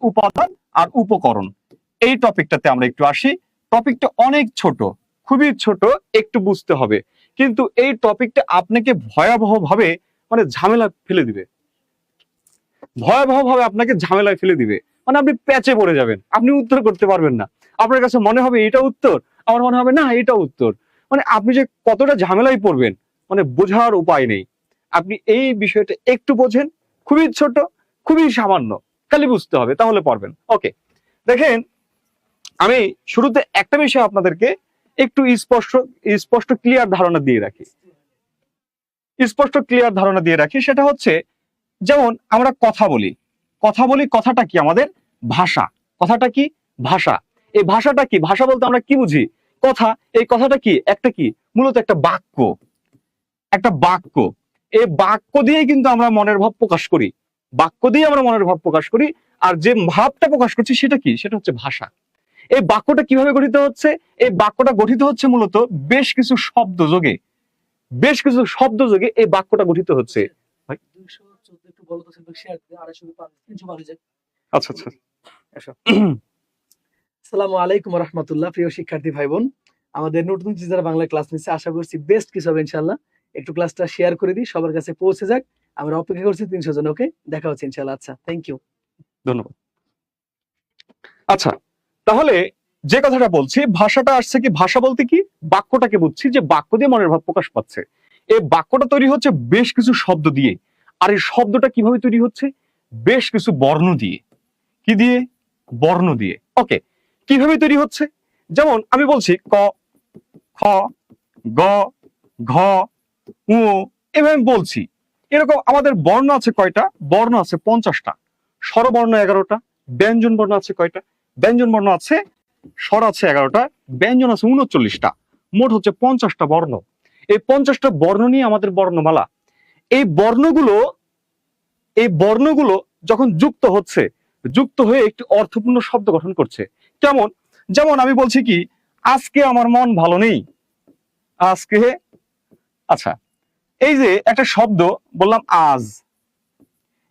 উপাদান আর উপকরণ। এই টপিকটাতে আমরা একটু আসি। টপিকটা অনেক ছোট, খুবই ছোট, একটু বুঝতে হবে। কিন্তু এই টপিকটা আপনাকে ভয়াবহ ভাবে মানে ঝামেলা ফেলে দিবে। ভয়াবহ ভাবে আপনাকে ঝামেলায় ফেলে দিবে। মানে আপনি প্যাচে পড়ে যাবেন। আপনি উত্তর করতে পারবেন না। আপনার কাছে মনে হবে এটা উত্তর, আমার মনে হবে না, এটা উত্তর। মানে আপনি যে কতটা ঝামেলায় পড়বেন মানে বোঝার উপায় নেই। আপনি এই বিষয়টা একটু বোঝেন। খুবই ছোট, খুবই সামান্য। খালি বুঝতে হবে, তাহলে পারবেন ওকে দেখেন, আমি শুরুতে একটা বিষয় আপনাদেরকে একটু স্পষ্ট স্পষ্ট ক্লিয়ার ধারণা দিয়ে রাখি। স্পষ্ট ক্লিয়ার ধারণা দিয়ে রাখি, সেটা হচ্ছে, যেমন আমরা কথা বলি। কথা বলি কথাটা কি আমাদের? ভাষা। কথাটা কি? ভাষা। এই ভাষাটা কি? ভাষা বলতে আমরা কি বুঝি? কথা। এই কথাটা কি? একটা কি? মূলত একটা বাক্য। একটা বাক্য। এই বাক্য দিয়ে কিন্তু আমরা মনের ভাব প্রকাশ করি। বাক্য দিয়ে আমরা মনের ভাব প্রকাশ করি আর যে ভাবটা প্রকাশ করছি সেটা কি? সেটা হচ্ছে ভাষা। এই বাক্যটা কীভাবে গঠিত হচ্ছে? এই বাক্যটা গঠিত হচ্ছে মূলত বেশ কিছু শব্দ যোগে। বেশ কিছু শব্দ যোগে এই বাক্যটা গঠিত হচ্ছে। আচ্ছা আচ্ছা। সালামু আলাইকুম রহমতুল্লাহ প্রিয় শিক্ষার্থী ভাই বোন আমাদের নতুন টিচার বাংলা ক্লাস নিচ্ছে। আশা করছি বেস্ট কিছু হবে ইনশাল্লাহ একটু ক্লাসটা শেয়ার করে দিই সবার কাছে পৌঁছে যাক। আমরা অপেক্ষা করছি তিনশো জন, ওকে? দেখা হচ্ছে ইনশাল্লাহ আচ্ছা থ্যাংক ইউ ধন্যবাদ। আচ্ছা তাহলে যে কথাটা বলছি, ভাষাটা আসছে কি ভাষা বলতে কি? বাক্যটাকে বুঝছি যে বাক্য দিয়ে মনের ভাব প্রকাশ পাচ্ছে। এই বাক্যটা তৈরি হচ্ছে বেশ কিছু শব্দ দিয়ে। আর এই শব্দটা কীভাবে তৈরি হচ্ছে? বেশ কিছু বর্ণ দিয়ে। কি দিয়ে? বর্ণ দিয়ে। ওকে, কীভাবে তৈরি হচ্ছে? যেমন আমি বলছি ক, খ, গ, ঘ উ এভাবে বলছি। এরকম আমাদের বর্ণ আছে কয়টা? বর্ণ আছে পঞ্চাশটা। স্বরবর্ণ এগারোটা, ব্যঞ্জন বর্ণ আছে কয়টা? ব্যঞ্জন বর্ণ আছে, স্বর আছে এগারোটা, ব্যঞ্জন আছে উনচল্লিশটা। মোট হচ্ছে পঞ্চাশটা বর্ণ। এই পঞ্চাশটা বর্ণ নিয়ে আমাদের বর্ণমালা। এই বর্ণগুলো এই বর্ণগুলো যখন যুক্ত হচ্ছে, যুক্ত হয়ে একটি অর্থপূর্ণ শব্দ গঠন করছে। কেমন? যেমন আমি বলছি কি, আজকে আমার মন ভালো নেই। আজকে আচ্ছা এই যে একটা শব্দ, বললাম আজ।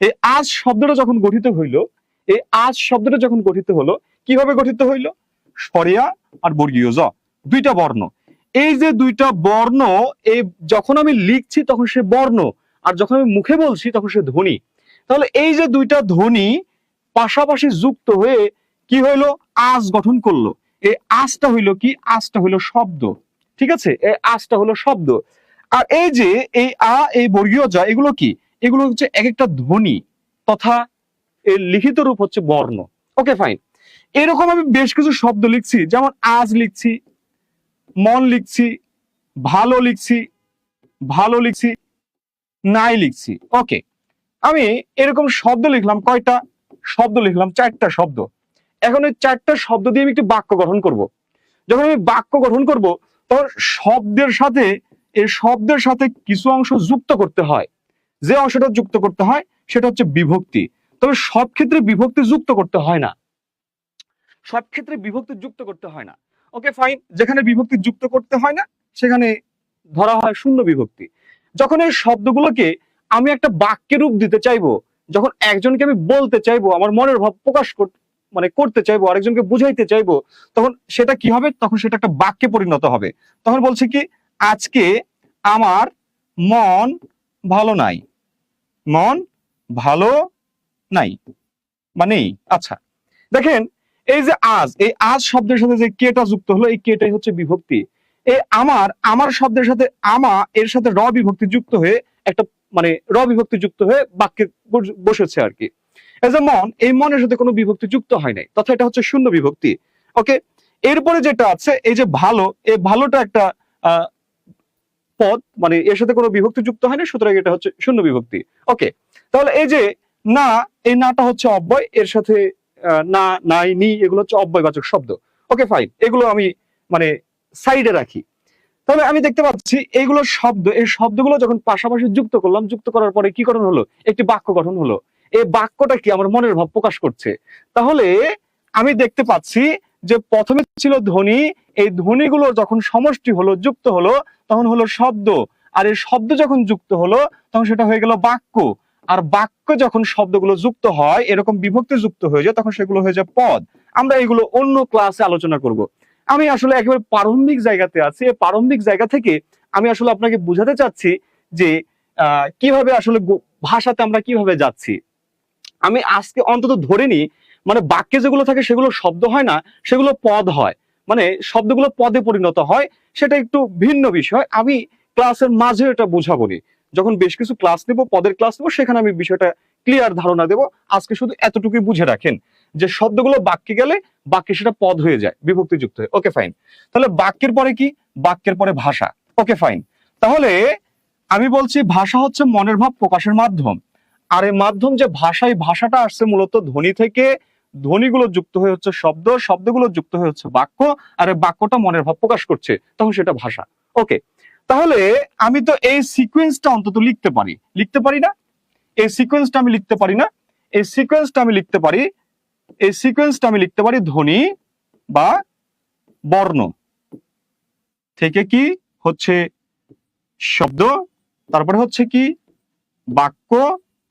এই আজ শব্দটা যখন গঠিত হইল, এই আজ শব্দটা যখন গঠিত হলো, কীভাবে গঠিত হইল? সরিয়া আর বর্গীয় জ, দুইটা বর্ণ। এই যে দুইটা বর্ণ, এই যখন আমি লিখছি তখন সে বর্ণ, আর যখন আমি মুখে বলছি তখন সে ধ্বনি। তাহলে এই যে দুইটা ধ্বনি পাশাপাশি যুক্ত হয়ে কি হইল? আজ গঠন করল। এই আজটা হইল কি? আজটা হইল শব্দ। ঠিক আছে? এই আজটা হলো শব্দ। আর এই যে এই আ, এই বর্গীয় যা, এগুলো কি? এগুলো হচ্ছে এক একটা ধ্বনি তথা এর লিখিত রূপ হচ্ছে বর্ণ। ওকে ফাইন এরকম আমি বেশ কিছু শব্দ লিখছি, যেমন আজ লিখছি, মন লিখছি, ভালো লিখছি ভালো লিখছি, নাই লিখছি। ওকে আমি এরকম শব্দ লিখলাম, কয়টা শব্দ লিখলাম? চারটা শব্দ। এখন ওই চারটা শব্দ দিয়ে আমি একটি বাক্য গঠন করব। যখন আমি বাক্য গঠন করব, তখন শব্দের সাথে এই শব্দের সাথে কিছু অংশ যুক্ত করতে হয়। যে অংশটা যুক্ত করতে হয়, সেটা হচ্ছে বিভক্তি। তবে সব ক্ষেত্রে বিভক্তি যুক্ত করতে হয় না। সব ক্ষেত্রে বিভক্তি যুক্ত করতে হয় না। Okay, fine. যেখানে বিভক্তি যুক্ত করতে হয় না, সেখানে ধরা হয় শূন্য বিভক্তি। যখন এই শব্দগুলোকে আমি একটা বাক্যে রূপ দিতে চাইব, যখন একজনকে আমি বলতে চাইব, আমার মনের ভাব প্রকাশ মানে করতে চাইব, আরেকজনকে বুঝাইতে চাইব, তখন সেটা কি হবে? তখন সেটা একটা বাক্যে পরিণত হবে। তখন বলছে কি আজকে আমার মন ভালো নাই। মন ভালো নাই। মানে আচ্ছা। দেখেন, এই যে আজ, এই আজ শব্দের সাথে যে কেটা যুক্ত হলো, এই কেটাই হচ্ছে বিভক্তি। এই আমার আমার শব্দের সাথে আমা, এর সাথে র বিভক্তি যুক্ত হয়ে একটা মানে র বিভক্তি যুক্ত হয়ে বাক্যে বস- বসেছে আর কি। এই যে মন, এই মনের সাথে কোনো বিভক্তি যুক্ত হয় নাই, তথা এটা হচ্ছে শূন্য বিভক্তি। ওকে? এরপরে যেটা আছে, এই যে ভালো, এই ভালোটা একটা পদ মানে এর সাথে কোনো বিভক্তি যুক্ত হয় না সুতরাং এটা হচ্ছে শূন্য বিভক্তি। ওকে, তাহলে এই যে না, এই নাটা হচ্ছে অব্যয়, এর সাথে না, নাই, নি, এগুলো হচ্ছে অব্যয়বাচক শব্দ। ওকে ফাইন এগুলো আমি মানে সাইডে রাখি। তাহলে আমি দেখতে পাচ্ছি এইগুলো শব্দ, এই শব্দগুলো যখন পাশাপাশি যুক্ত করলাম, যুক্ত করার পরে কি গঠন হলো? একটি বাক্য গঠন হলো। এই বাক্যটা কি আমার মনের ভাব প্রকাশ করছে? তাহলে আমি দেখতে পাচ্ছি যে প্রথমে ছিল ধ্বনি এই ধ্বনিগুলো যখন সমষ্টি হলো, যুক্ত হলো, তখন হলো শব্দ। আর এই শব্দ যখন যুক্ত হলো, তখন সেটা হয়ে গেল বাক্য। আর বাক্য যখন শব্দগুলো যুক্ত হয়, এরকম বিভক্তি যুক্ত হয়ে যায়, তখন সেগুলো হয়ে যায় পদ। আমরা এগুলো অন্য ক্লাসে আলোচনা করব। আমি আসলে একেবারে প্রারম্ভিক জায়গাতে আছি। এই প্রারম্ভিক জায়গা থেকে আমি আসলে আপনাকে বোঝাতে চাচ্ছি যে কীভাবে আসলে ভাষাতে আমরা কীভাবে যাচ্ছি। আমি আজকে অন্তত ধরে নিই মানে বাক্যে যেগুলো থাকে সেগুলো শব্দ হয় না, সেগুলো পদ হয়। মানে শব্দগুলো পদে পরিণত হয়, সেটা একটু ভিন্ন বিষয়। আমি ক্লাসের মাঝে এটা বোঝাবো যখন বেশ কিছু ক্লাস নেব, পদের ক্লাস নেব, সেখানে আমি বিষয়টা ক্লিয়ার ধারণা দেব। আজকে শুধু এতটুকুই বুঝে রাখেন যে শব্দগুলো বাক্যে গেলে বাক্যে সেটা পদ হয়ে যায় বিভক্তি যুক্ত হয়ে। ওকে ফাইন তাহলে বাক্যের পরে কি? বাক্যের পরে ভাষা। ওকে ফাইন তাহলে আমি বলছি ভাষা হচ্ছে মনের ভাব প্রকাশের মাধ্যম। আর এই মাধ্যম যে ভাষা এই ভাষাটা আসছে মূলত ধ্বনি থেকে ধ্বনিগুলো যুক্ত হয়ে হচ্ছে শব্দ, শব্দগুলো যুক্ত হয়ে হচ্ছে বাক্য, আর বাক্যটা মনের ভাব প্রকাশ করছে, তখন সেটা ভাষা। ওকে তাহলে আমি তো এই সিকোয়েন্সটা অন্তত লিখতে পারি। লিখতে পারি না? এই সিকোয়েন্সটা আমি লিখতে পারি না? এই সিকোয়েন্সটা আমি লিখতে পারি, এই সিকোয়েন্সটা আমি লিখতে পারি ধ্বনি বা বর্ণ। থেকে কি হচ্ছে শব্দ, তারপরে হচ্ছে কি বাক্য,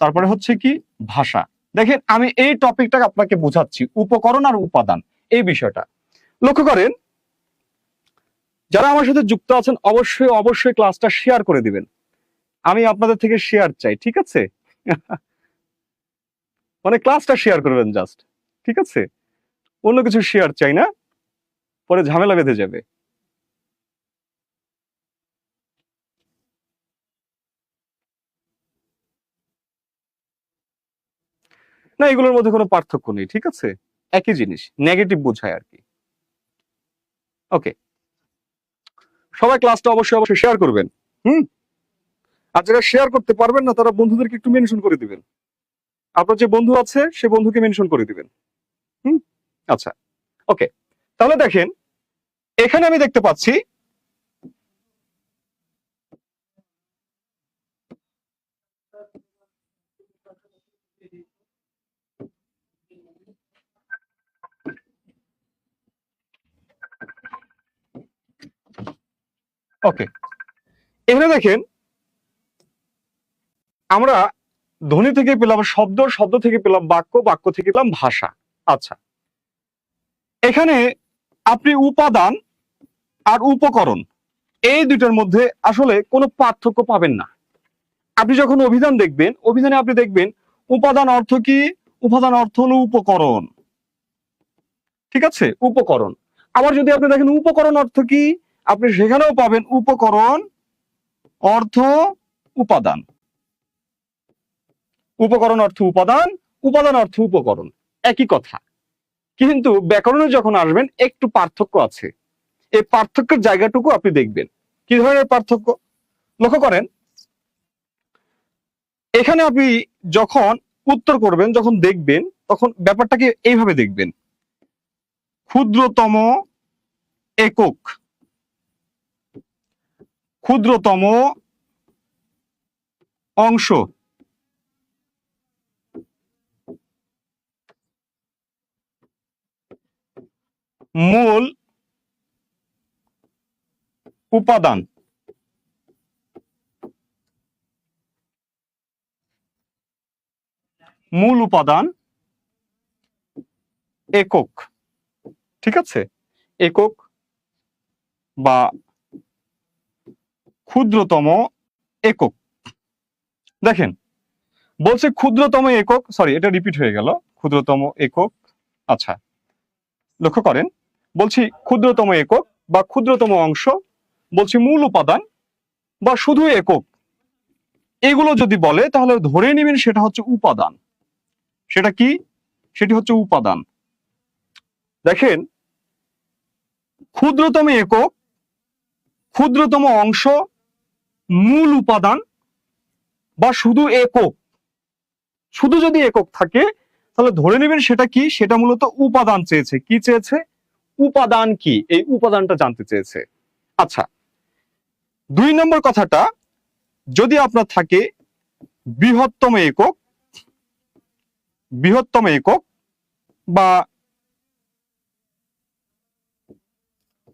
তারপরে হচ্ছে কি ভাষা। দেখেন, আমি এই টপিকটা আপনাকে বোঝাচ্ছি, উপকরণ আর উপাদান, এই বিষয়টা। লক্ষ্য করেন, যারা আমার সাথে যুক্ত আছেন, অবশ্যই অবশ্যই ক্লাসটা শেয়ার করে দিবেন। আমি আপনাদের থেকে শেয়ার চাই, ঠিক আছে? মানে ক্লাসটা শেয়ার করবেন জাস্ট ঠিক আছে? অন্য কিছু শেয়ার চাই না, পরে ঝামেলা বেঁধে যাবে। না, এগুলোর মধ্যে কোনো পার্থক্য নেই, ঠিক আছে? একই জিনিস নেগেটিভ বোঝায় আর কি। ওকে সবাই ক্লাসটা অবশ্যই অবশ্যই শেয়ার করবেন। হুম? আর যারা শেয়ার করতে পারবেন না, তারা বন্ধুদেরকে একটু মেনশন করে দিবেন। আপনার যে বন্ধু আছে, সে বন্ধুকে মেনশন করে দিবেন। হুম? আচ্ছা। ওকে তাহলে দেখেন, এখানে আমি দেখতে পাচ্ছি ওকে এখানে দেখেন, আমরা ধ্বনি থেকে পেলাম, শব্দ শব্দ থেকে পেলাম, বাক্য বাক্য থেকে পেলাম ভাষা। আচ্ছা। এখানে আপনি উপাদান আর উপকরণ, এই দুইটার মধ্যে আসলে কোনো পার্থক্য পাবেন না। আপনি যখন অভিধান দেখবেন, অভিধানে আপনি দেখবেন, উপাদান অর্থ কি? উপাদান অর্থ হলো উপকরণ। ঠিক আছে? উপকরণ। আবার যদি আপনি দেখেন, উপকরণ অর্থ কি? আপনি সেখানেও পাবেন উপকরণ, অর্থ, উপাদান। উপকরণ, অর্থ, উপাদান উপাদান, অর্থ, উপকরণ। একই কথা। কিন্তু ব্যাকরণে যখন আসবেন, একটু পার্থক্য আছে। এই পার্থক্যের জায়গাটুকু আপনি দেখবেন। কি ধরনের পার্থক্য? লক্ষ্য করেন। এখানে আপনি যখন উত্তর করবেন, যখন দেখবেন, তখন ব্যাপারটাকে এইভাবে দেখবেন। ক্ষুদ্রতম একক। ক্ষুদ্রতম অংশ। মূল উপাদান। মূল উপাদান একক। ঠিক আছে? একক বা ক্ষুদ্রতম একক। দেখেন, বলছে ক্ষুদ্রতম একক সরি এটা রিপিট হয়ে গেল। ক্ষুদ্রতম একক আচ্ছা লক্ষ্য করেন, বলছি ক্ষুদ্রতম একক বা ক্ষুদ্রতম অংশ, বলছি মূল উপাদান বা শুধু একক। এগুলো যদি বলে, তাহলে ধরে নেবেন সেটা হচ্ছে উপাদান। সেটা কি? সেটি হচ্ছে উপাদান। দেখেন, ক্ষুদ্রতম একক, ক্ষুদ্রতম অংশ মূল উপাদান বা শুধু একক। শুধু যদি একক থাকে, তাহলে ধরে নেবেন সেটা কি? সেটা মূলত উপাদান চেয়েছে। কি চেয়েছে? উপাদান কি? এই উপাদানটা জানতে চেয়েছে। আচ্ছা দুই নম্বর কথাটা, যদি আপনার থাকে বৃহত্তম একক বৃহত্তম একক বা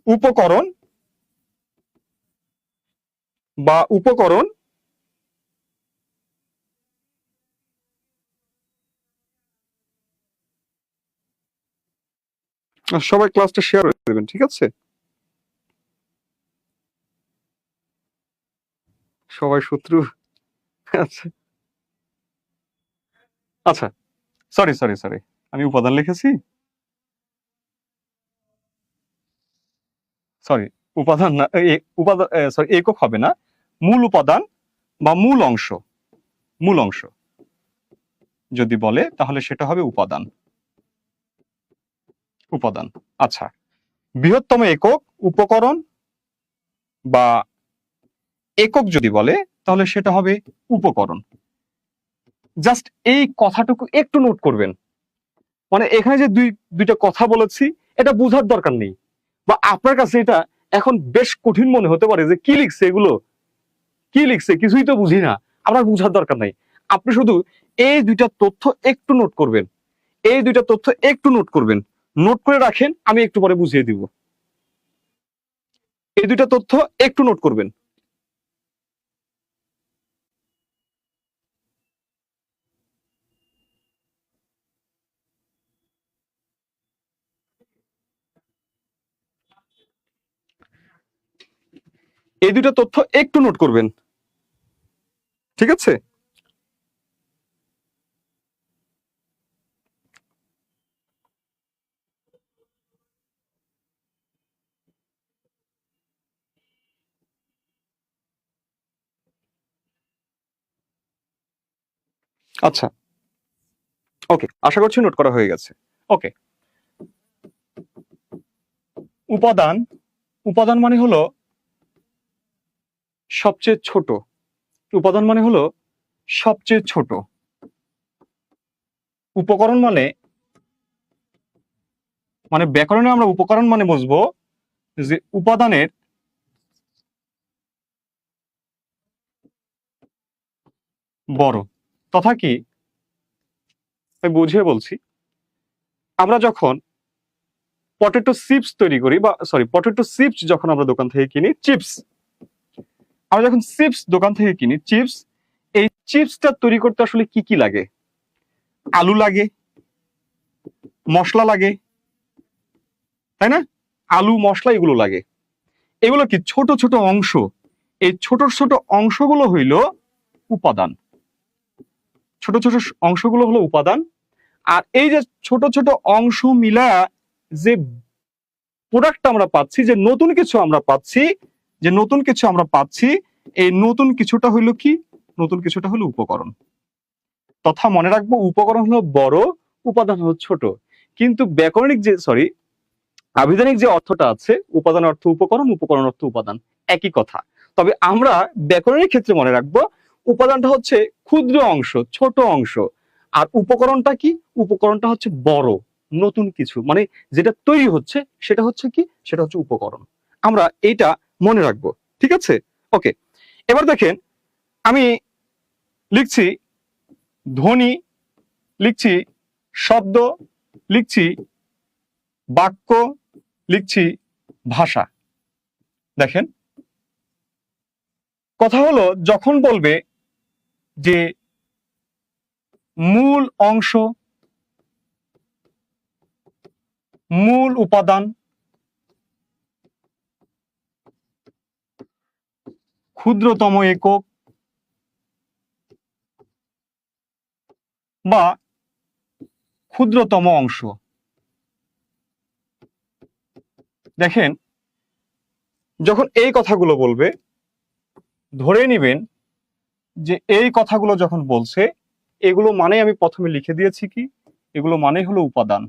উপকরণ বা উপকরণ সবাই ক্লাসটা শেয়ার হয়ে দেবেন, ঠিক আছে? সবাই শত্রু। আচ্ছা। আচ্ছা সরি সরি সরি আমি উপাদান লিখেছি। সরি উপাদান না উপাদান সরি একক হবে না। মূল উপাদান বা মূল অংশ মূল অংশ। যদি বলে, তাহলে সেটা হবে উপাদান। উপাদান আচ্ছা। বৃহত্তম একক উপকরণ বা একক যদি বলে, তাহলে সেটা হবে উপকরণ। জাস্ট এই কথাটুকু একটু নোট করবেন। মানে এখানে যে দুই, দুইটা কথা বলেছি, এটা বোঝার দরকার নেই। বা আপনার কাছে এটা এখন বেশ কঠিন মনে হতে পারে যে কি লিখছে এগুলো। কি লিখছে কিছুই তো বুঝি না। আপনার বুঝার দরকার নাই। আপনি শুধু এই দুইটা তথ্য একটু নোট করবেন। এই দুইটা তথ্য একটু নোট করবেন। নোট করে রাখেন, আমি একটু পরে বুঝিয়ে দিব। এই দুইটা তথ্য একটু নোট করবেন। এই দুইটা তথ্য একটু নোট করবেন। ঠিক আছে? আচ্ছা। ওকে, আশা করছি নোট করা হয়ে গেছে। ওকে। উপাদান উপাদান মানে হলো সবচেয়ে ছোট। উপাদান মানে হলো সবচেয়ে ছোট। উপকরণ মানে মানে ব্যাকরণে আমরা উপকরণ মানে বুঝব যে উপাদানের বড়। তথা কি? আমি বুঝিয়ে বলছি, আমরা যখন পটেটো চিপস তৈরি করি বা সরি পটেটো চিপস যখন আমরা দোকান থেকে কিনি চিপস আমরা যখন চিপস দোকান থেকে কিনি চিপস এই চিপসটা তৈরি করতে আসলে কি কি লাগে? আলু লাগে, মশলা লাগে, তাই না? আলু, মশলা এগুলো লাগে। এগুলো কি ছোট ছোট অংশ? এই ছোট ছোট অংশগুলো হইল উপাদান। ছোট ছোট অংশগুলো হলো উপাদান। আর এই যে ছোট ছোট অংশ মিলা যে প্রোডাক্ট আমরা পাচ্ছি, যে নতুন কিছু আমরা পাচ্ছি যে নতুন কিছু আমরা পাচ্ছি, এই নতুন কিছুটা হইল কি? নতুন কিছুটা হলো উপকরণ। তথা মনে রাখব, উপকরণ হলো বড়, উপাদান হলো ছোট। কিন্তু ব্যাকরণিক যে সরি আবিধানিক যে অর্থটা আছে, উপাদান অর্থ উপকরণ উপকরণ অর্থ উপাদান, একই কথা। তবে আমরা ব্যাকরণের ক্ষেত্রে মনে রাখব, উপাদানটা হচ্ছে ক্ষুদ্র অংশ, ছোট অংশ। আর উপকরণটা কি? উপকরণটা হচ্ছে বড়, নতুন কিছু। মানে যেটা তৈরি হচ্ছে, সেটা হচ্ছে কি? সেটা হচ্ছে উপকরণ। আমরা এইটা মনে রাখব, ঠিক আছে? ওকে এবার দেখেন, আমি লিখছি ধ্বনি, লিখছি শব্দ, লিখছি বাক্য, লিখছি ভাষা। দেখেন, কথা হলো যখন বলবে যে মূল অংশ, মূল উপাদান ক্ষুদ্রতম একক বা ক্ষুদ্রতম অংশ। দেখেন, যখন এই কথাগুলো বলবে, ধরে নিবেন যে এই কথাগুলো যখন বলছে, এগুলো মানে আমি প্রথমে লিখে দিয়েছি কি? এগুলো মানে হলো উপাদান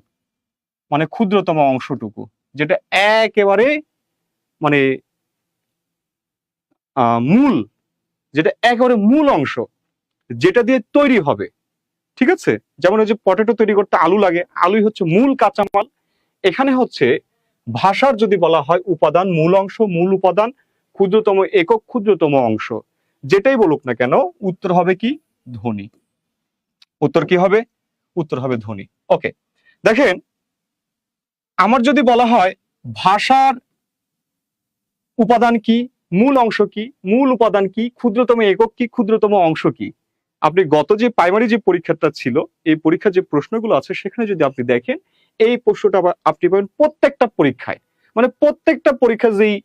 মানে ক্ষুদ্রতম অংশটুকু, যেটা একেবারে মানে মূল, যেটা একেবারে মূল অংশ, যেটা দিয়ে তৈরি হবে, ঠিক আছে? যেমন ওই যে পটেটো তৈরি করতে আলু লাগে, আলুই হচ্ছে মূল কাঁচামাল। এখানে হচ্ছে ভাষার যদি বলা হয়, উপাদান মূল অংশ, মূল উপাদান, ক্ষুদ্রতম একক, ক্ষুদ্রতম অংশ। যেটাই বলুক না কেন, উত্তর হবে কি? ধ্বনি। উত্তর কি হবে? উত্তর হবে ধ্বনি। ওকে দেখেন, আমার যদি বলা হয়, ভাষার উপাদান কি? মূল অংশ কি? মূল উপাদান কি? ক্ষুদ্রতম একক কি? ক্ষুদ্রতম অংশ কি? আপনি গত যে প্রাইমারি যে পরীক্ষাটা ছিল, এই পরীক্ষার যে প্রশ্নগুলো আছে, সেখানে যদি আপনি দেখেন, এই প্রশ্নটা আপনি পাবেন প্রত্যেকটা পরীক্ষায়। মানে প্রত্যেকটা পরীক্ষা যেই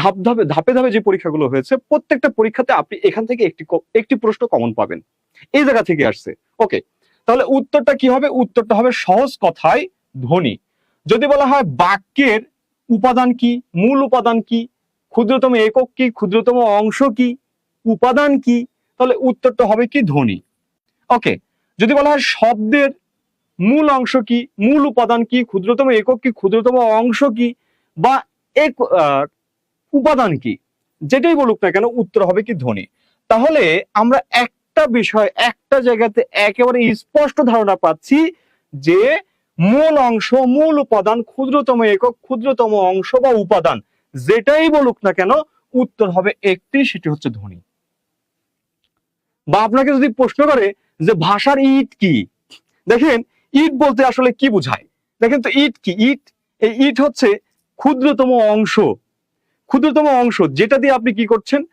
ধাপ ধাপে ধাপে ধাপে যে পরীক্ষাগুলো হয়েছে, প্রত্যেকটা পরীক্ষাতে আপনি এখান থেকে একটি একটি প্রশ্ন কমন পাবেন। এই জায়গা থেকে আসছে। ওকে, তাহলে উত্তরটা কি হবে? উত্তরটা হবে সহজ কথায় ধ্বনি। যদি বলা হয় বাক্যের উপাদান কি? মূল উপাদান কি? ক্ষুদ্রতম একক কি? ক্ষুদ্রতম অংশ কি? উপাদান কি? তাহলে উত্তরটা হবে কি? ধ্বনি। ওকে যদি বলা হয় শব্দের মূল অংশ কি? মূল উপাদান কি? ক্ষুদ্রতম একক কি? ক্ষুদ্রতম অংশ কি? বা এক উপাদান কি? যেটাই বলুক না কেন, উত্তর হবে কি? ধ্বনি। তাহলে আমরা একটা বিষয়, একটা জায়গাতে একেবারে স্পষ্ট ধারণা পাচ্ছি যে মূল অংশ, মূল উপাদান ক্ষুদ্রতম একক, ক্ষুদ্রতম অংশ বা উপাদান। যেটাই বলুক না কেন, উত্তর হবে একটি, সেটি হচ্ছে ধ্বনি। বা আপনাকে যদি প্রশ্ন করে যে ভাষার ইট কি? দেখেন, ইট বলতে আসলে কি বোঝায়? দেখেন তো ইট কি? ইট, এই ইট হচ্ছে ক্ষুদ্রতম অংশ। ক্ষুদ্রতম অংশ, যেটা দিয়ে আপনি কি করছেন?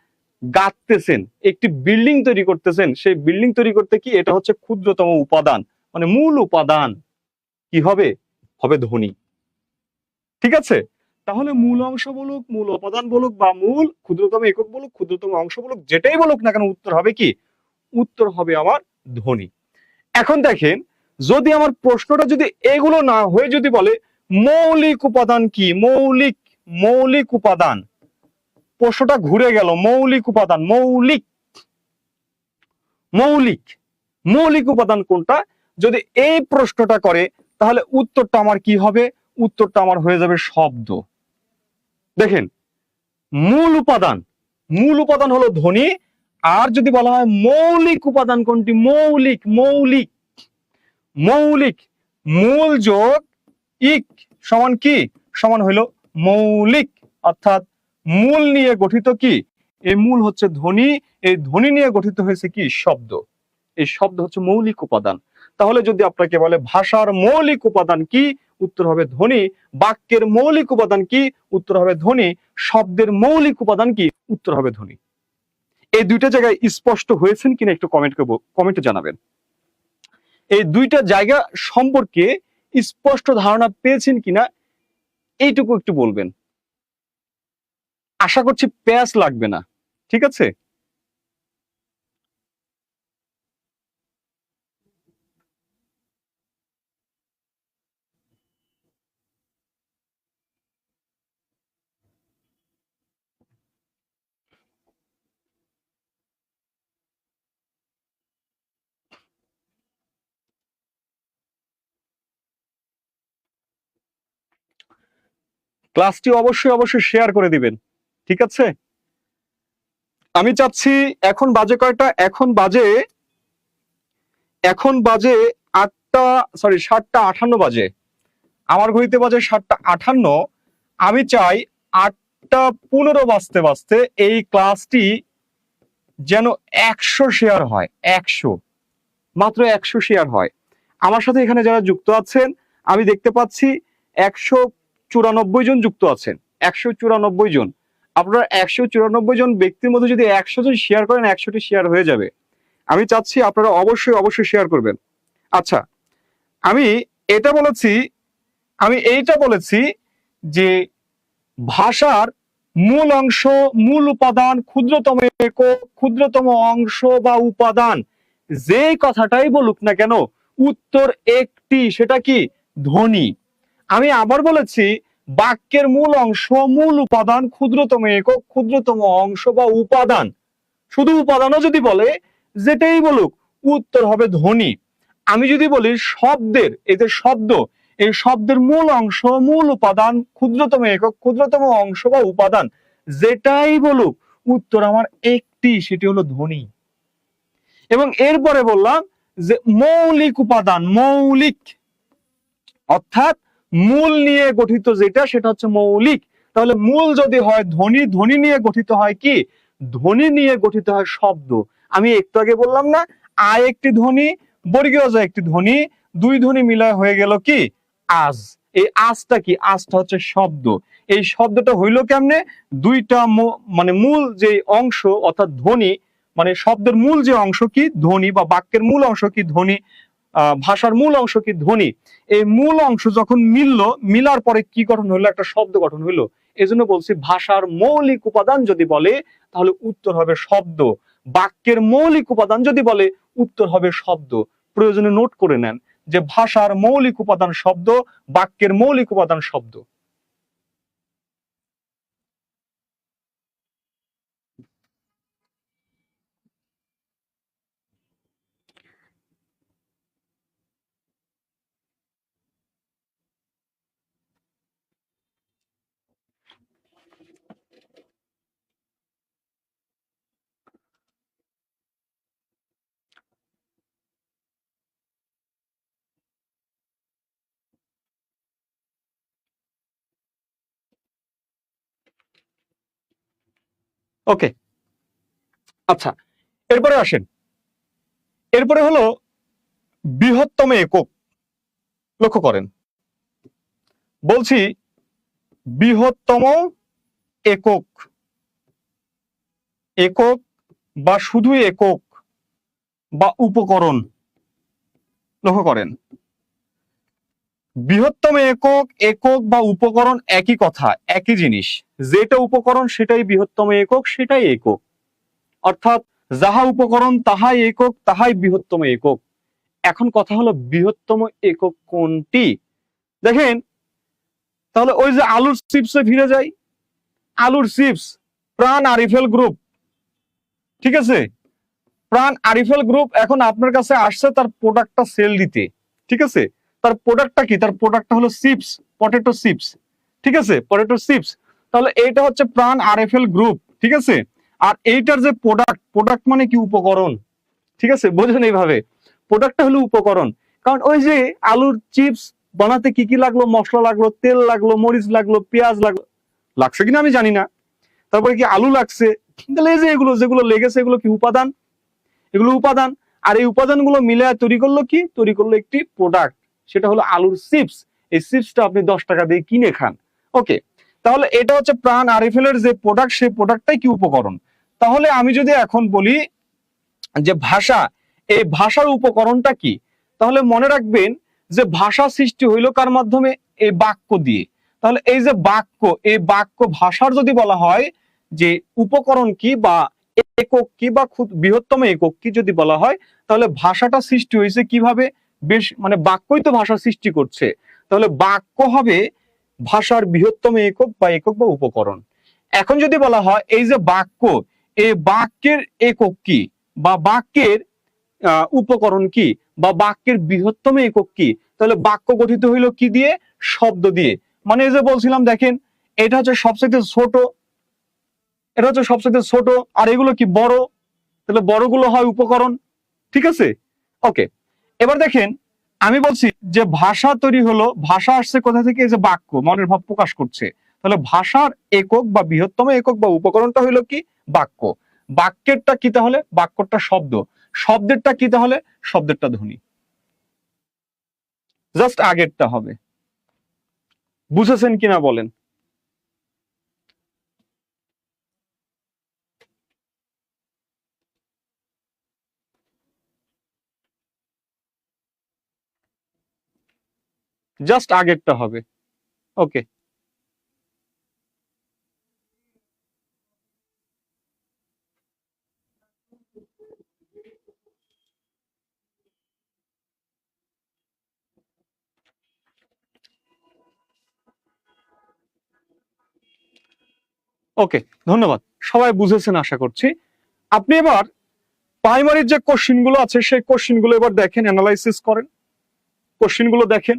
গাঁথতেছেন। একটি বিল্ডিং তৈরি করতেছেন। সেই বিল্ডিং তৈরি করতে কি? এটা হচ্ছে ক্ষুদ্রতম উপাদান। মানে মূল উপাদান। কি হবে? হবে ধ্বনি। ঠিক আছে? তাহলে মূল অংশ বলুক, মূল উপাদান বলুক বা মূল ক্ষুদ্রতম একক বলুক, ক্ষুদ্রতম অংশ বলুক, যেটাই বলুক না কেন উত্তর হবে কি? উত্তর হবে আমার ধ্বনি। এখন দেখেন, যদি আমার প্রশ্নটা যদি এগুলো না হয়ে যদি বলে, মৌলিক উপাদান কি? মৌলিক মৌলিক উপাদান। প্রশ্নটা ঘুরে গেল, মৌলিক উপাদান, মৌলিক। মৌলিক মৌলিক উপাদান কোনটা? যদি এই প্রশ্নটা করে, তাহলে উত্তরটা আমার কি হবে? উত্তরটা আমার হয়ে যাবে শব্দ। দেখেন, মূল উপাদান মূল উপাদান হলো ধ্বনি, আর যদি বলা হয় মৌলিক উপাদান কোনটি? মৌলিক মৌলিক মৌলিক, মূল যোগ ইক সমান কি? সমান হইল মৌলিক, অর্থাৎ মূল নিয়ে গঠিত কি? এই মূল হচ্ছে ধ্বনি, এই ধ্বনি নিয়ে গঠিত হয়েছে কি? শব্দ। এই শব্দ হচ্ছে মৌলিক উপাদান। তাহলে যদি আপনাকে বলে ভাষার মৌলিক উপাদান কি? উত্তর হবে ধ্বনি। বাক্যের মৌলিক উপাদান কি? উত্তর হবে ধ্বনি। শব্দের মৌলিক উপাদান কি? উত্তর হবে ধ্বনি। এই দুইটা জায়গায় স্পষ্ট হয়েছেন কিনা একটু কমেন্ট করব কমেন্টে জানাবেন। এই দুইটা জায়গা সম্পর্কে স্পষ্ট ধারণা পেয়েছেন কিনা, এইটুকু একটু বলবেন। আশা করছি প্যাস লাগবে না। ঠিক আছে? ক্লাসটি অবশ্যই অবশ্যই শেয়ার করে দিবেন। ঠিক আছে? আমি চাচ্ছি এখন বাজে কয়টা? এখন বাজে এখন বাজে আটটা সরি সাতটা আঠান্ন বাজে। আমার ঘড়িতে বাজে সাতটা আঠান্ন আমি চাই আটটা পনেরো বাজতে বাজতে এই ক্লাসটি যেন একশো শেয়ার হয়, একশো। মাত্র একশো শেয়ার হয়। আমার সাথে এখানে যারা যুক্ত আছেন, আমি দেখতে পাচ্ছি একশো চুরানব্বই জন যুক্ত আছেন। একশো চুরানব্বই জন। আপনারা একশো চুরানব্বই জন ব্যক্তির মধ্যে যদি একশো জন শেয়ার করেন, একশোটি শেয়ার হয়ে যাবে। আমি চাচ্ছি আপনারা অবশ্যই অবশ্যই শেয়ার করবেন। আচ্ছা আমি এটা বলেছি, আমি এইটা বলেছি যে ভাষার মূল অংশ, মূল উপাদান, ক্ষুদ্রতম একক, ক্ষুদ্রতম অংশ বা উপাদান, যেই কথাটাই বলুক না কেন, উত্তর একটি, সেটা কি? ধ্বনি। আমি আবার বলেছি, বাক্যের মূল অংশ, মূল উপাদান ক্ষুদ্রতম একক, ক্ষুদ্রতম অংশ বা উপাদান। শুধু উপাদানও যদি বলে, যেটাই বলুক, উত্তর হবে ধ্বনি। আমি যদি বলি শব্দের এই যে শব্দ, এই শব্দের মূল অংশ, মূল উপাদান ক্ষুদ্রতম একক, ক্ষুদ্রতম অংশ বা উপাদান, যেটাই বলুক, উত্তর আমার একটি, সেটি হলো ধ্বনি। এবং এরপরে বললাম যে মৌলিক উপাদান, মৌলিক, অর্থাৎ মূল নিয়ে গঠিত যেটা সেটা হচ্ছে মৌলিক। তাহলে মূল যদি হয় ধ্বনি ধ্বনি নিয়ে গঠিত হয় কি? ধ্বনি নিয়ে গঠিত হয় শব্দ। আমি একটু আগে বললাম না আয় একটি ধ্বনি বর্গীয় জ একটি ধ্বনি দুই ধ্বনি মিলায় হয়ে গেল কি? আজ। এই আজটা কি? আজটা হচ্ছে শব্দ। এই শব্দটা হইল কেমনে? দুইটা মানে মূল যে অংশ অর্থাৎ ধ্বনি মানে শব্দের মূল যে অংশ কি? ধ্বনি বা বাক্যের মূল অংশ কি? ধ্বনি। আহ, ভাষার মূল অংশ কি ধ্বনি? এই মূল অংশ যখন মিলল, মিলার পরে কি গঠন হইল? একটা শব্দ গঠন হলো এজন্য বলছি ভাষার মৌলিক উপাদান যদি বলে, তাহলে উত্তর হবে শব্দ। বাক্যের মৌলিক উপাদান যদি বলে, উত্তর হবে শব্দ। প্রয়োজনে নোট করে নেন যে ভাষার মৌলিক উপাদান শব্দ, বাক্যের মৌলিক উপাদান শব্দ। ওকে। আচ্ছা এরপরে আসেন। এরপরে হলো বৃহত্তম একক। লক্ষ্য করেন। বলছি বৃহত্তম একক। একক বা শুধু একক বা উপকরণ। লক্ষ্য করেন। বৃহত্তম একক একক বা উপকরণ একই কথা, একই জিনিস। যেটা উপকরণ সেটাই বৃহত্তম একক, সেটাই একক। অর্থাৎ যাহা উপকরণ তাহাই একক, তাহাই বৃহত্তম একক। এখন কথা হলো বৃহত্তম একক কোনটি? দেখেন, তাহলে ওই যে আলুর চিপসে ফিরে যাই। আলুর চিপস, প্রাণ আরিফেল গ্রুপ। ঠিক আছে? প্রাণ আরিফেল গ্রুপ এখন আপনার কাছে আসছে তার প্রোডাক্টটা সেল দিতে। ঠিক আছে? তার প্রোডাক্টটা কি? তার প্রোডাক্টটা হলো চিপস, পটেটো চিপস। ঠিক আছে? Potato chips. তাহলে এইটা হচ্ছে প্রাণ আরএফএল গ্রুপ। ঠিক আছে? আর এইটার যে প্রোডাক্ট প্রোডাক্ট মানে কি? উপকরণ। ঠিক আছে? বোঝেন এইভাবে। প্রোডাক্টটা হলো উপকরণ। কারণ ওই যে আলুর চিপস বানাতে কি কি লাগল? মশলা লাগল, তেল লাগল, মরিচ লাগল, পেঁয়াজ লাগল। লাগছে কিনা আমি জানি না। তারপরে কি আলু লাগছে? তাহলে এই যে এগুলো, যেগুলো লেগেছে, এগুলো কি উপাদান? এগুলো উপাদান। আর এই উপাদানগুলো মিলে তৈরি করল কি? তৈরি করল একটি প্রোডাক্ট। সেটা হলো আলুর চিপস। এই চিপসটা আপনি দশ টাকা দিয়ে কিনে খান। ওকে, তাহলে এটা হচ্ছে প্রাণ আরিফেলের যে প্রোডাক্ট সেই প্রোডাক্টটাই কি উপকরণ? তাহলে আমি যদি এখন বলি যে ভাষা, এই ভাষার উপকরণটা কি? তাহলে মনে রাখবেন যে ভাষা সৃষ্টি হইল কার মাধ্যমে? এই বাক্য দিয়ে। তাহলে এই যে বাক্য, এই বাক্য ভাষার যদি বলা হয় যে উপকরণ কি বা একক কি বা বৃহত্তম একক কি যদি বলা হয়, তাহলে ভাষাটা সৃষ্টি হয়েছে কীভাবে? বেশ মানে বাক্যই তো ভাষা সৃষ্টি করছে। তাহলে বাক্য হবে ভাষার বৃহত্তম একক বা একক বা উপকরণ। এখন যদি বলা হয়, এই যে বাক্য, এই বাক্যের একক কি? বা বাক্যের উপকরণ কি? বা বাক্যের বৃহত্তম একক কি? তাহলে বাক্য গঠিত হইল কি দিয়ে? শব্দ দিয়ে। মানে এই যে বলছিলাম, দেখেন, এটা হচ্ছে সবচেয়ে ছোট, এটা হচ্ছে সবচেয়ে ছোট, আর এগুলো কি বড়? তাহলে বড়গুলো হয় উপকরণ, ঠিক আছে? ওকে এবার দেখেন, আমি বলছি যে ভাষা তৈরি হলো, ভাষা আসছে কোথা থেকে? যে বাক্য, মনের ভাব প্রকাশ করছে। তাহলে ভাষার একক বা বৃহত্তম একক বা উপকরণটা হইল কি? বাক্য। বাক্যেরটা কি তাহলে? বাক্যটা শব্দ। শব্দেরটা কি তাহলে? শব্দেরটা ধ্বনি। জাস্ট আগেরটা হবে। বুঝেছেন কিনা বলেন? জাস্ট আগেরটা হবে। ওকে ওকে ধন্যবাদ। সবাই বুঝেছেন আশা করছি। আপনি এবার প্রাইমারির যে কোশ্চিনগুলো আছে, সেই কোশ্চিনগুলো এবার দেখেন অ্যানালাইসিস করেন। কোশ্চিনগুলো দেখেন।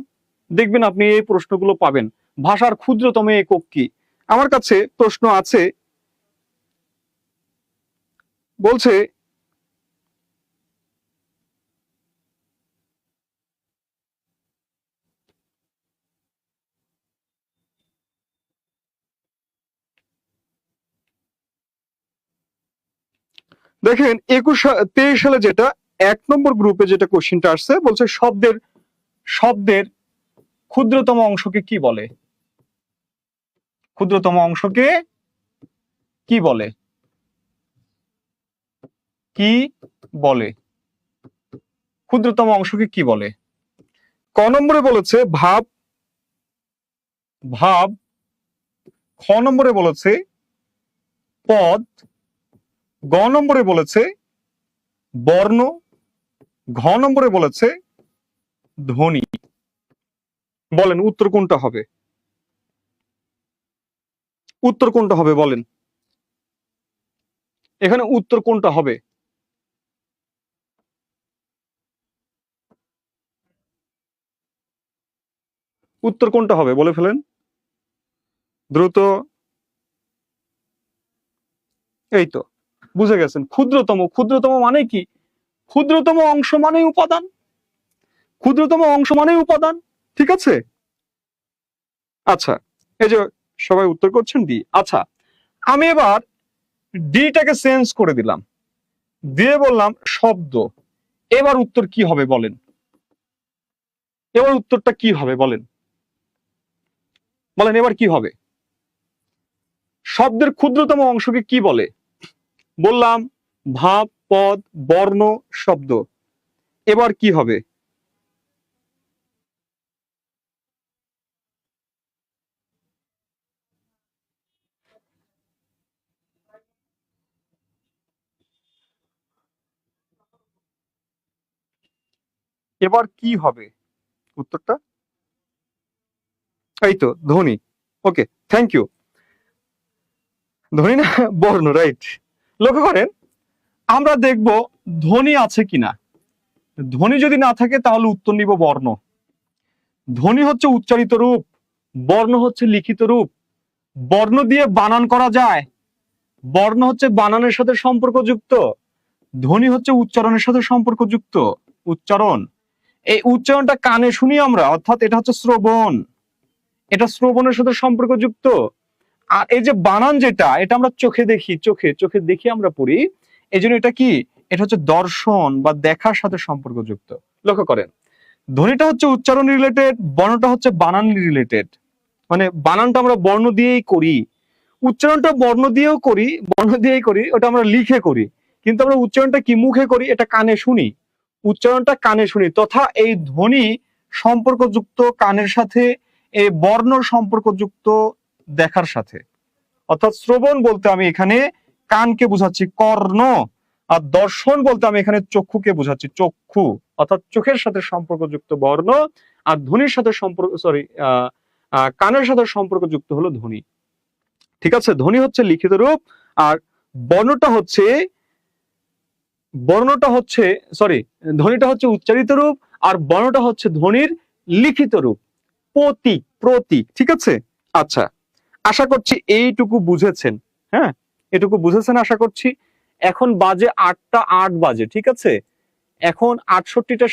দেখবেন আপনি এই প্রশ্নগুলো পাবেন। ভাষার ক্ষুদ্রতম একক কি? আমার কাছে প্রশ্ন আছে। বলছে, দেখেন, একুশ তেইশ সালে যেটা, এক নম্বর গ্রুপে যেটা কোশ্চিনটা আসছে, বলছে শব্দের শব্দের ক্ষুদ্রতম অংশকে কি বলে? ক্ষুদ্রতম অংশকে কি বলে? কি বলে? ক্ষুদ্রতম অংশকে কি বলে? ক নম্বরে বলেছে ভাব ভাব, খ নম্বরে বলেছে পদ, গ নম্বরে বলেছে বর্ণ, ঘ নম্বরে বলেছে ধ্বনি। বলেন, উত্তর কোনটা হবে? উত্তর কোনটা হবে বলেন? এখানে উত্তর কোনটা হবে? উত্তর কোনটা হবে বলে ফেলেন? দ্রুত। এই তো, বুঝে গেছেন। ক্ষুদ্রতম ক্ষুদ্রতম মানে কি? ক্ষুদ্রতম অংশ মানেই উপাদান। ক্ষুদ্রতম অংশ মানেই উপাদান। ঠিক আছে? আচ্ছা এই যে সবাই উত্তর করছেন ডি আচ্ছা আমি এবার ডিটাকে চেঞ্জ করে দিলাম। দিয়ে বললাম শব্দ। এবার উত্তর কি হবে বলেন? এবার উত্তরটা কি হবে বলেন? বলেন এবার কি হবে? শব্দের ক্ষুদ্রতম অংশকে কি বলে? বললাম ভাব, পদ, বর্ণ, শব্দ। এবার কি হবে? এবার কি হবে? উত্তরটা? এই তো ধ্বনি ওকে থ্যাংক ইউ ধ্বনি না, বর্ণ রাইট লক্ষ্য করেন, আমরা দেখব ধ্বনি আছে কিনা ধ্বনি যদি না থাকে, তাহলে উত্তর নিব বর্ণ। ধ্বনি হচ্ছে উচ্চারিত রূপ, বর্ণ হচ্ছে লিখিত রূপ। বর্ণ দিয়ে বানান করা যায়। বর্ণ হচ্ছে বানানের সাথে সম্পর্কযুক্ত। ধ্বনি হচ্ছে উচ্চারণের সাথে সম্পর্কযুক্ত। উচ্চারণ। এই উচ্চারণটা কানে শুনি আমরা, অর্থাৎ এটা হচ্ছে শ্রবণ। এটা শ্রবণের সাথে সম্পর্কযুক্ত। আর এই যে বানান যেটা, এটা আমরা চোখে দেখি, চোখে চোখে দেখি আমরা পড়ি এই জন্য এটা কি? এটা হচ্ছে দর্শন বা দেখার সাথে সম্পর্কযুক্ত। লক্ষ্য করেন, ধ্বনিটা হচ্ছে উচ্চারণ রিলেটেড বর্ণটা হচ্ছে বানান রিলেটেড মানে বানানটা আমরা বর্ণ দিয়েই করি। উচ্চারণটা বর্ণ দিয়েও করি, বর্ণ দিয়েই করি, ওটা আমরা লিখে করি। কিন্তু আমরা উচ্চারণটা কি মুখে করি, এটা কানে শুনি। উচ্চারণটা কানে শুনি, তথা এই ধ্বনি সম্পর্কযুক্ত কানের সাথে, এই বর্ণ সম্পর্কযুক্ত দেখার সাথে। অর্থাৎ শ্রবণ বলতে আমি এখানে কানকে বোঝাচ্ছি, কর্ণ, আর দর্শন বলতে আমি এখানে চক্ষুকে বোঝাচ্ছি, চক্ষু। অর্থাৎ চোখের সাথে সম্পর্কযুক্ত বর্ণ, আর ধ্বনির সাথে সম্পর্ক সরি কানের সাথে সম্পর্কযুক্ত হলো ধ্বনি। ঠিক আছে? ধ্বনি হচ্ছে লিখিত রূপ, আর বর্ণটা হচ্ছে বর্ণটা হচ্ছে সরি ধ্বনিটা হচ্ছে উচ্চারিত রূপ আর বর্ণটা হচ্ছে ধ্বনির লিখিত রূপ। প্রতীক প্রতীক, ঠিক আছে? আচ্ছা আশা করছি এইটুকু বুঝেছেন। হ্যাঁ এটুকু বুঝেছেন আশা করছি। এখন বাজে আটটা আট বাজে, ঠিক আছে? এখন আটষট্টিটা